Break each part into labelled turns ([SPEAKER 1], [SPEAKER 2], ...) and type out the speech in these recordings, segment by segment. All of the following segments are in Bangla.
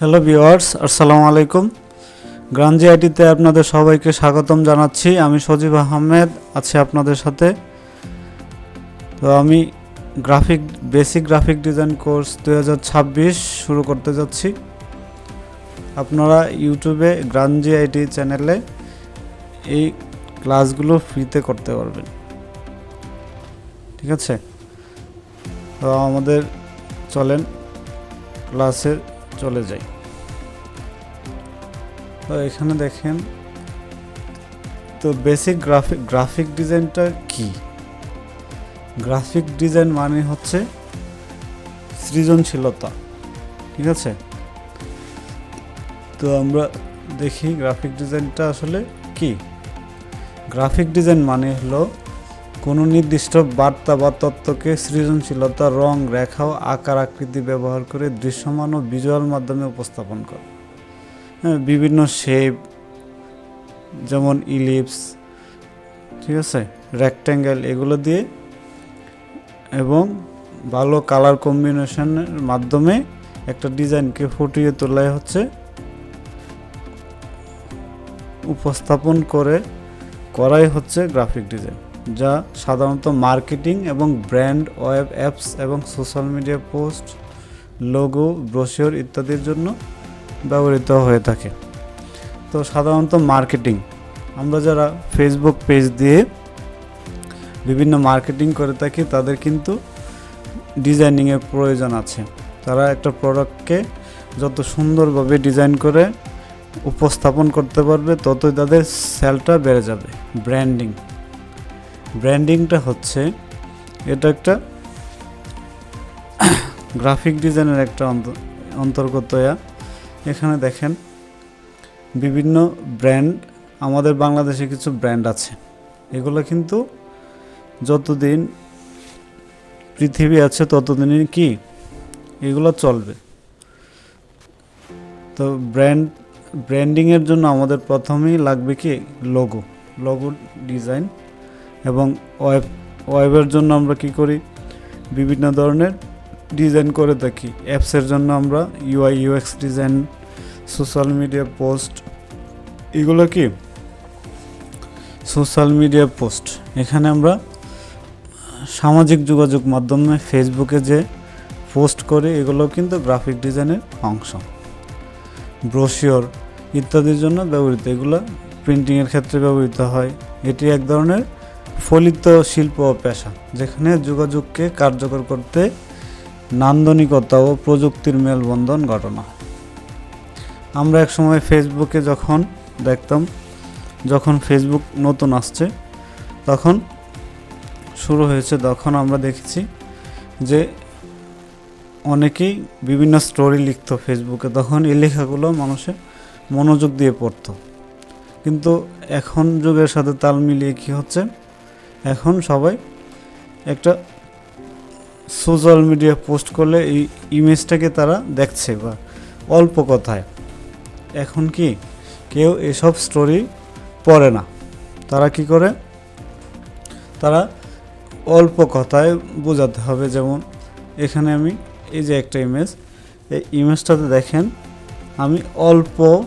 [SPEAKER 1] হ্যালো ভিওয়ার্স আসসালামু আলাইকুম গ্রাঞ্জি আইটিতে আপনাদের সবাইকে স্বাগতম জানাচ্ছি। আমি সজীব আহমেদ, আছি আপনাদের সাথে। তো আমি graphic basic graphic design course দু হাজার ছাব্বিশ শুরু করতে যাচ্ছি। আপনারা ইউটিউবে গ্রাঞ্জি আইটি চ্যানেলে এই ক্লাসগুলো ফ্রিতে করতে পারবেন। ঠিক আছে? তো আমাদের চলেন ক্লাসে চলে যাই। তো এখানে দেখেন, তো বেসিক গ্রাফিক গ্রাফিক ডিজাইনটা কি? গ্রাফিক ডিজাইন মানে হচ্ছে সৃজনশীলতা, ঠিক আছে? তো আমরা দেখি গ্রাফিক ডিজাইনটা আসলে কি? গ্রাফিক ডিজাইন মানে হলো কোনো নির্দিষ্ট বার্তা বা তত্ত্বকে সৃজনশীলতা, রং, রেখা ও আকার আকৃতি ব্যবহার করে দৃশ্যমান ও ভিজুয়াল মাধ্যমে উপস্থাপন করে। হ্যাঁ বিভিন্ন শেপ যেমন ইলিপস ঠিক আছে? রেক্ট্যাঙ্গেল এগুলো দিয়ে এবং ভালো কালার কম্বিনেশনের মাধ্যমে একটা ডিজাইনকে ফুটিয়ে তোলাই হচ্ছে। উপস্থাপন করে করাই হচ্ছে গ্রাফিক ডিজাইন যা সাধারণত মার্কেটিং এবং ব্র্যান্ড ওয়েব অ্যাপস এবং social media post, logo, brochure ইত্যাদির জন্য ব্যবহৃত হয়ে থাকে। তো সাধারণত মার্কেটিং। আমরা যারা ফেসবুক পেজ দিয়ে বিভিন্ন মার্কেটিং করে থাকি, তাদের কিন্তু ডিজাইনিংয়ের প্রয়োজন আছে। তারা একটা প্রোডাক্টকে যত সুন্দরভাবে ডিজাইন করে উপস্থাপন করতে পারবে, ততই তাদের সেলটা বেড়ে যাবে, ব্র্যান্ডিং। ব্র্যান্ডিংটা হচ্ছে, এটা একটা গ্রাফিক ডিজাইনের একটা অন্ত- অন্তর্গত। এখানে দেখেন বিভিন্ন ব্র্যান্ড, আমাদের বাংলাদেশে কিছু ব্র্যান্ড আছে। এগুলো কিন্তু যতদিন পৃথিবী আছে ততদিনই কি, এগুলো চলবে। তো ব্র্যান্ড, ব্র্যান্ডিংয়ের জন্য আমাদের প্রথমেই লাগবে কি, লোগো লোগো ডিজাইন। এবং ওয়েব, ওয়েবের জন্য আমরা কি করি? বিভিন্ন ধরনের ডিজাইন করে থাকি। অ্যাপসের জন্য আমরা UI UX design, social media post, এগুলো কি? Social media post. এখানে আমরা সামাজিক যোগাযোগ মাধ্যমে ফেসবুকে যে পোস্ট করি, এগুলো কিন্তু গ্রাফিক ডিজাইনের অংশ। ব্রোশিওর ইত্যাদির জন্য ব্যবহৃত। এগুলো প্রিন্টিংয়ের ক্ষেত্রে ব্যবহৃত হয়। এটি এক ধরনের ফলিত শিল্প ও পেশা, যেখানে যোগাযোগকে কার্যকর করতে নান্দনিকতা ও প্রযুক্তির মেলবন্ধন ঘটনা। আমরা একসময় ফেসবুকে যখন দেখতাম, যখন ফেসবুক নতুন আসছে, তখন শুরু হয়েছে, তখন আমরা দেখেছি যে অনেকেই বিভিন্ন স্টোরি লিখতো ফেসবুকে, তখন এই লেখাগুলো মানুষের মনোযোগ দিয়ে পড়তো। কিন্তু এখন যুগের সাথে তাল মিলিয়ে কি হচ্ছে? এখন সবাই একটা সোশ্যাল মিডিয়া পোস্ট করলে এই ইমেজটাকে তারা দেখছে বা অল্প কথায়। এখন কি কেউ এসব স্টোরি পড়ে না। তারা কি করে? তারা অল্প কথায় বোঝাতে হবে। যেমন এখানে আমি এই যে একটা ইমেজ এই ইমেজটাতে দেখেন, আমি অল্প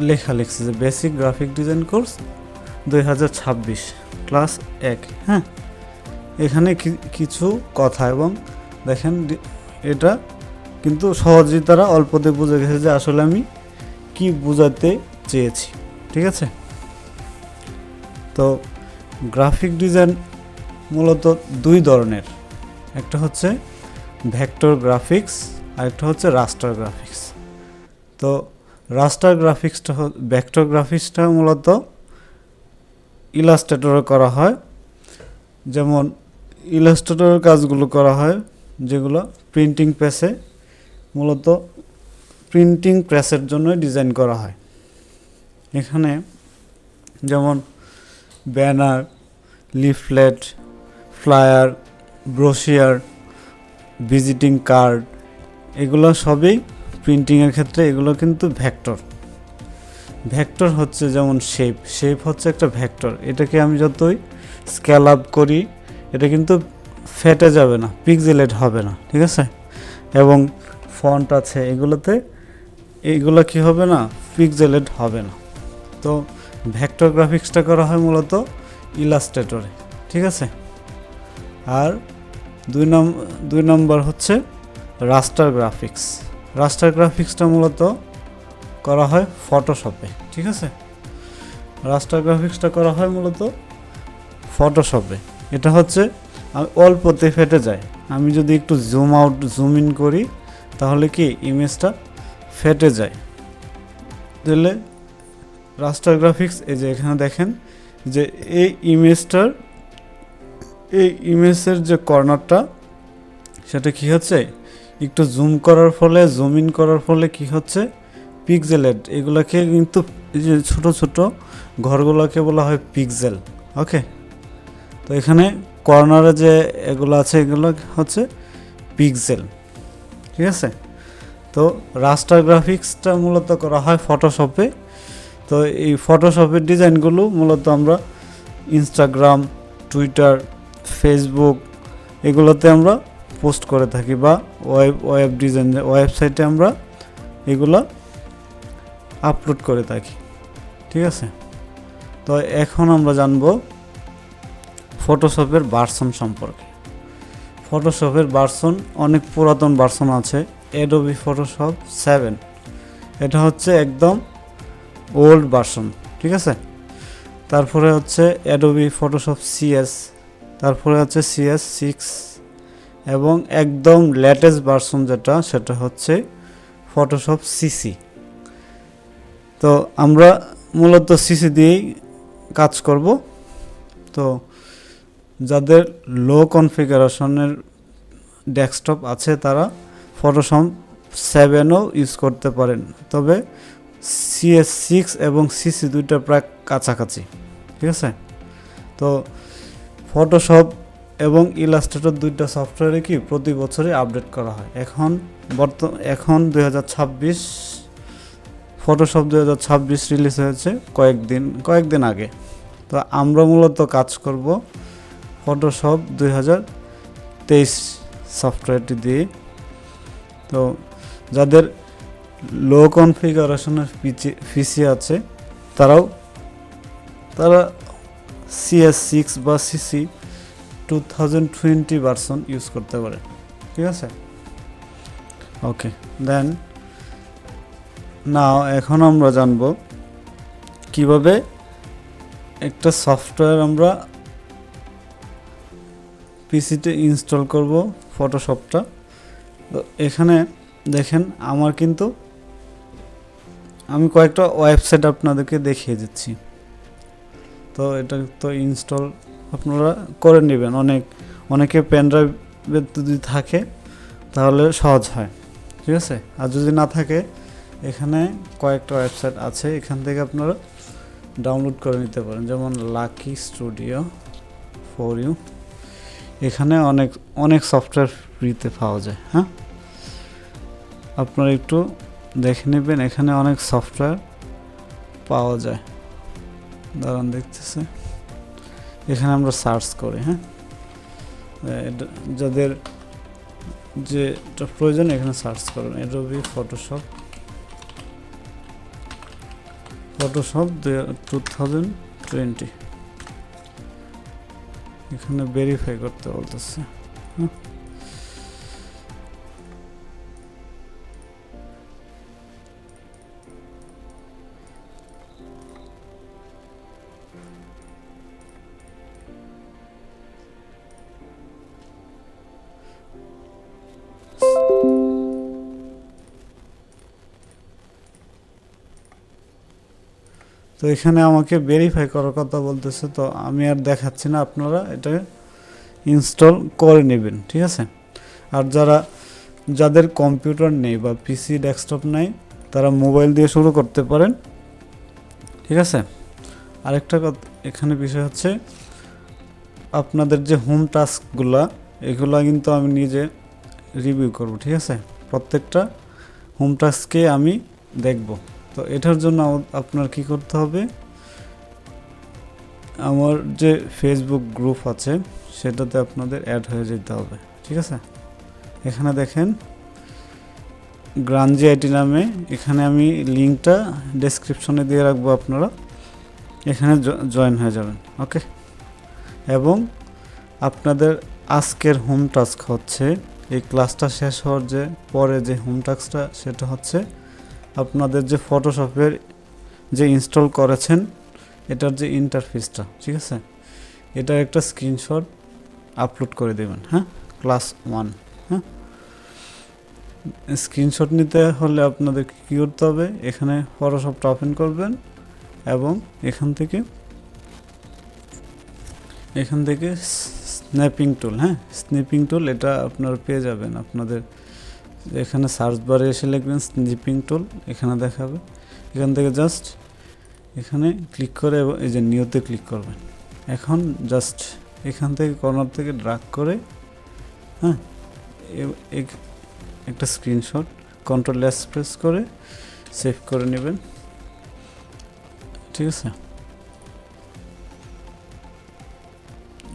[SPEAKER 1] লেখা লিখছি যে বেসিক গ্রাফিক ডিজাইন কোর্স দুই হাজার ছাব্বিশ। ক্লাস এক হ্যাঁ? এখানে কিছু কথা এবং দেখেন এটা কিন্তু সহজেই তারা অল্পতে বুঝে গেছে যে আসলে আমি কি বোঝাতে চেয়েছি, ঠিক আছে? তো গ্রাফিক ডিজাইন মূলত দুই ধরনের, একটা হচ্ছে ভেক্টর গ্রাফিক্স আর একটা হচ্ছে রাস্টার গ্রাফিক্স। তো রাস্টার গ্রাফিক্সটা ভেক্টর গ্রাফিক্সটা মূলত ইলাস্ট্রেটরে করা হয়। যেমন ইলাস্ট্রেটরের কাজগুলো করা হয়, যেগুলো প্রিন্টিং প্রেসে মূলত প্রিন্টিং প্রেসের জন্য ডিজাইন করা হয়। এখানে যেমন banner, leaflet, flyer, brochure, visiting card, এগুলো সবই প্রিন্টিংয়ের ক্ষেত্রে এগুলো কিন্তু ভেক্টর। ভেক্টর হচ্ছে যেমন শেপ শেপ হচ্ছে একটা ভেক্টর। এটাকে আমি যতই স্কেল আপ করি, এটা কিন্তু ফেটে যাবে না পিক্সেলেট হবে না, ঠিক আছে? এবং ফন্ট আছে এগুলোতে, এগুলো কি হবে না পিক্সেলেড হবে না। তো ভেক্টর গ্রাফিক্সটা করা হয় মূলত ইলাস্ট্রেটরে ঠিক আছে? আর দুই নম, দুই নম্বর হচ্ছে রাস্টার গ্রাফিক্স রাস্টার গ্রাফিক্সটা মূলত করা হয় ফটোশপে ঠিক আছে? রাস্টার গ্রাফিক্সটা করা হয় মূলত ফটোশপে এটা হচ্ছে আমি অল্পতে ফেটে যায়। আমি যদি একটু জুম আউট জুম ইন করি তাহলে কি ইমেজটা ফেটে যায়। তাহলে রাস্টার গ্রাফিক্স এই যে এখানে দেখেন যে এই ইমেজটার এই ইমেজের যে কর্নারটা সেটা কি হচ্ছে? একটু জুম করার ফলে জুম ইন করার ফলে কি হচ্ছে? পিক্সেলেড এগুলোকে কিন্তু যে ছোট ছোট ঘরগুলোকে বলা হয় পিকজেল ওকে তো এখানে কর্নারে যে এগুলো আছে, এগুলো হচ্ছে পিকজেল ঠিক আছে? তো রাস্টার গ্রাফিক্সটা মূলত করা হয় ফটোশপে তো এই ফটোশপের ডিজাইনগুলো মূলত আমরা ইনস্টাগ্রাম টুইটার ফেসবুক এগুলোতে আমরা পোস্ট করে থাকি বা ওয়েব ওয়েব ডিজাইন ওয়েবসাইটে আমরা এগুলো আপলোড করে থাকি, ঠিক আছে? তো এখন আমরা জানব ফটোশপের ভার্সন সম্পর্কে। ফটোশপের ভার্সন অনেক পুরাতন ভার্সন আছে অ্যাডোবি ফটোশপ সেভেন এটা হচ্ছে একদম ওল্ড ভার্সন ঠিক আছে? তারপরে হচ্ছে অ্যাডোবি ফটোশপ সিএস তারপরে হচ্ছে সিএস সিক্স এবং একদম লেটেস্ট ভার্সন যেটা, সেটা হচ্ছে ফটোশপ সিসি তো আমরা মূলত সিসি দিয়েই কাজ করব। তো যাদের লো কনফিগারেশনের ডেস্কটপ আছে তারা ফটোশপ সেভেনও ইউজ করতে পারেন। তবে সিএস সিক্স এবং সিসি দুইটা প্রায় কাছাকাছি, ঠিক আছে? তো ফটোশপ এবং ইলাস্ট্রেটর দুইটা সফটওয়্যারে কি প্রতি বছরই আপডেট করা হয়। এখন বর্ত, এখন দুই হাজার ছাব্বিশ ফটোশপ দুই হাজার ছাব্বিশ রিলিজ হয়েছে কয়েকদিন কয়েকদিন আগে। তো আমরা মূলত কাজ করব ফটোশপ দুই হাজার তেইশ সফটওয়্যারটি দিয়ে। তো যাদের লো কনফিগারেশনের পিসি আছে, তারাও, তারা সিএস সিক্স বা CC two thousand twenty version use করতে পারে। ঠিক আছে? ওকে দেন না এখন আমরা জানব কীভাবে একটা সফটওয়্যার আমরা পিসিতে ইনস্টল করব ফটোশপটা তো এখানে দেখেন, আমার কিন্তু আমি কয়েকটা ওয়েবসাইট আপনাদেরকে দেখিয়ে দিচ্ছি। তো এটা তো ইনস্টল আপনারা করে নেবেন। অনেক, অনেকে পেনড্রাইভে যদি থাকে, তাহলে সহজ হয়। ঠিক আছে? আর যদি না থাকে এখানে কয়েকটা ওয়েবসাইট আছে, এখান থেকে আপনারা ডাউনলোড করে নিতে পারেন। যেমন লাকি স্টুডিও ফর ইউ। এখানে অনেক অনেক সফটওয়্যার ফ্রিতে পাওয়া যায় হ্যাঁ? আপনারা একটু দেখে নেবেন, এখানে অনেক সফটওয়্যার পাওয়া যায়। দাঁড়ান, দেখতেছে। এখানে আমরা সার্চ করি হ্যাঁ? যাদের যেটা প্রয়োজন, এখানে সার্চ করুন। Adobe Photoshop Photoshop two thousand twenty এখানে ভেরিফাই করতে বলতেছে হ্যাঁ? তো এখানে আমাকে ভেরিফাই করার কথা বলতেছে, তো আমি আর দেখাচ্ছি না আপনারা, এটা ইনস্টল করে নেবেন, ঠিক আছে? আর যারা, যাদের কম্পিউটার নেই বা পিসি ডেস্কটপ নেই, তারা মোবাইল দিয়ে শুরু করতে পারেন, ঠিক আছে? আরেকটা কথা, এখানে বিষয় হচ্ছে, আপনাদের যে হোম টাস্কগুলা এগুলা কিন্তু আমি নিজে রিভিউ করব, ঠিক আছে? প্রত্যেকটা হোম টাস্ককে আমি দেখব। তো এটার জন্য আপনার কি করতে হবে? আমার যে ফেসবুক গ্রুপ আছে, সেটাতে আপনাদের অ্যাড হয়ে যেতে হবে, ঠিক আছে? এখানে দেখেন গ্রানজি আইটি নামে, এখানে আমি লিঙ্কটা ডেসক্রিপশনে দিয়ে রাখব আপনারা। এখানে জয়েন হয়ে যাবেন ওকে এবং আপনাদের আজকের হোম টাস্ক হচ্ছে, এই ক্লাসটা শেষ হওয়ার যে, পরে যে হোম টাস্কটা সেটা হচ্ছে আপনাদের যে ফটোশপের যে ইনস্টল করেছেন, এটার যে ইন্টারফেসটা ঠিক আছে? এটার একটা স্ক্রিনশট আপলোড করে দেবেন হ্যাঁ? ক্লাস ওয়ান হ্যাঁ? স্ক্রিনশট নিতে হলে আপনাদের কী করতে হবে? এখানে ফটোশপটা ওপেন করবেন এবং এখান থেকে এখান থেকে স্ন্যাপিং টুল হ্যাঁ? স্ন্যাপিং টুল এটা আপনারা পেয়ে যাবেন আপনাদের এখানে সার্চ বারে এসে লিখবেন স্নিপিং টুল এখানে দেখাবে। এখান থেকে জাস্ট এখানে ক্লিক করে এবং এই যে নিউতে ক্লিক করবেন। এখন জাস্ট এখান থেকে কর্নার থেকে ড্রাগ করে হ্যাঁ এক- একটা স্ক্রিনশট কন্ট্রোল এস প্রেস করে সেভ করে নেবেন। ঠিক আছে?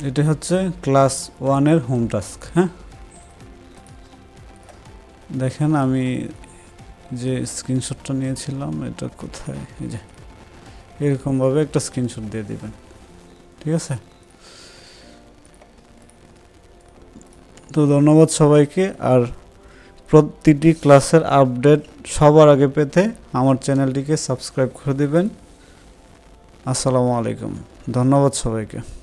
[SPEAKER 1] এটা হচ্ছে ক্লাস ওয়ানের হোম টাস্ক হ্যাঁ? দেখেন, আমি যে স্ক্রিনশটটা নিয়েছিলাম, এটা কোথায়? এই যে, এরকমভাবে একটা স্ক্রিনশট দিয়ে দিবেন। ঠিক আছে? তো ধন্যবাদ সবাইকে। আর প্রতিটি ক্লাসের আপডেট সবার আগে পেতে আমার চ্যানেলটিকে সাবস্ক্রাইব করে দিবেন। আসসালামু আলাইকুম। ধন্যবাদ সবাইকে।